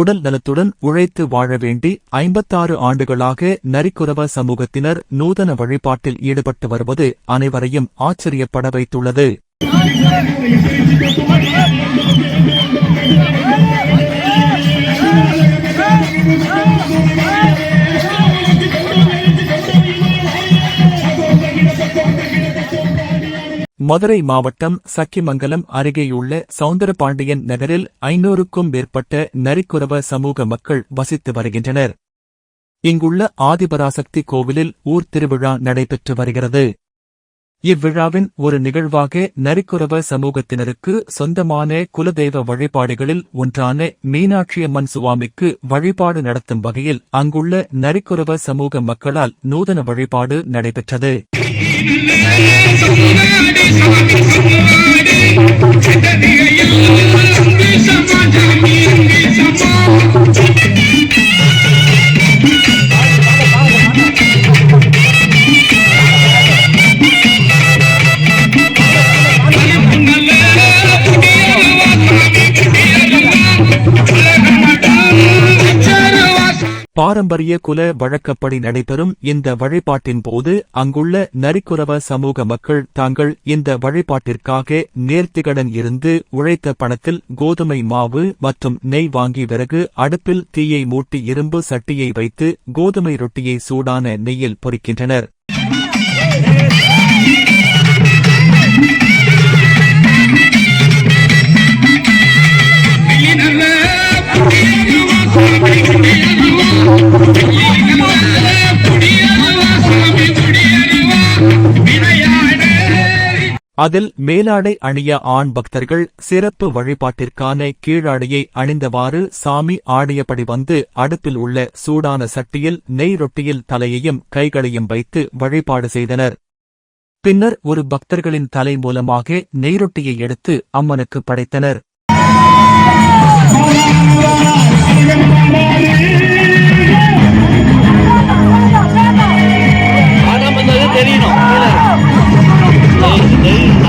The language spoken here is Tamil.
உடல் நலத்துடன் உழைத்து வாழ வேண்டி ஐம்பத்தாறு ஆண்டுகளாக நரிக்குறவ சமூகத்தினர் நூதன வழிபாட்டில் ஈடுபட்டு வருவது அனைவரையும் ஆச்சரியப்பட வைத்துள்ளது மதுரை மாவட்டம் சக்கிமங்கலம் அருகேயுள்ள சவுந்தரபாண்டியன் நகரில் ஐநூறுக்கும் மேற்பட்ட நரிக்குறவ சமூக மக்கள் வசித்து வருகின்றனர். இங்குள்ள ஆதிபராசக்தி கோவிலில் ஊர் திருவிழா நடைபெற்று வருகிறது. இவ்விழாவின் ஒரு நிகழ்வாக நரிக்குறவ சமூகத்தினருக்கு சொந்தமான குலதெய்வ வழிபாடுகளில் ஒன்றான மீனாட்சியம்மன் சுவாமிக்கு வழிபாடு நடத்தும் வகையில் அங்குள்ள நரிக்குறவ சமூக மக்களால் நூதன வழிபாடு நடைபெற்றது. 不值得你。பாரம்பரிய குல வழக்கப்படி நடைபெறும் இந்த வழிபாட்டின் போது அங்குள்ள நரிக்குறவ சமூக மக்கள் தாங்கள் இந்த வழிபாட்டிற்காக நேர்த்திகடன் இருந்து உழைத்த பணத்தில் கோதுமை மாவு மற்றும் நெய் வாங்கி பிறகு அடுப்பில் தீயை மூட்டி இரும்பு சட்டியை வைத்து கோதுமை ரொட்டியை சூடான நெய்யில் பொரிக்கின்றனர் அதில் மேலாடை அணிய ஆண் பக்தர்கள் சிறப்பு வழிபாட்டிற்கான கீழாடையை அணிந்தவாறு சாமி ஆடியபடி வந்து அடுப்பில் உள்ள சூடான சட்டியில் நெய் ரொட்டியில் தலையையும் கைகளையும் வைத்து வழிபாடு செய்தனர். பின்னர் ஒரு பக்தர்களின் தலை மூலமாக நெய்ரொட்டியை எடுத்து அம்மனுக்கு படைத்தனர். Hey.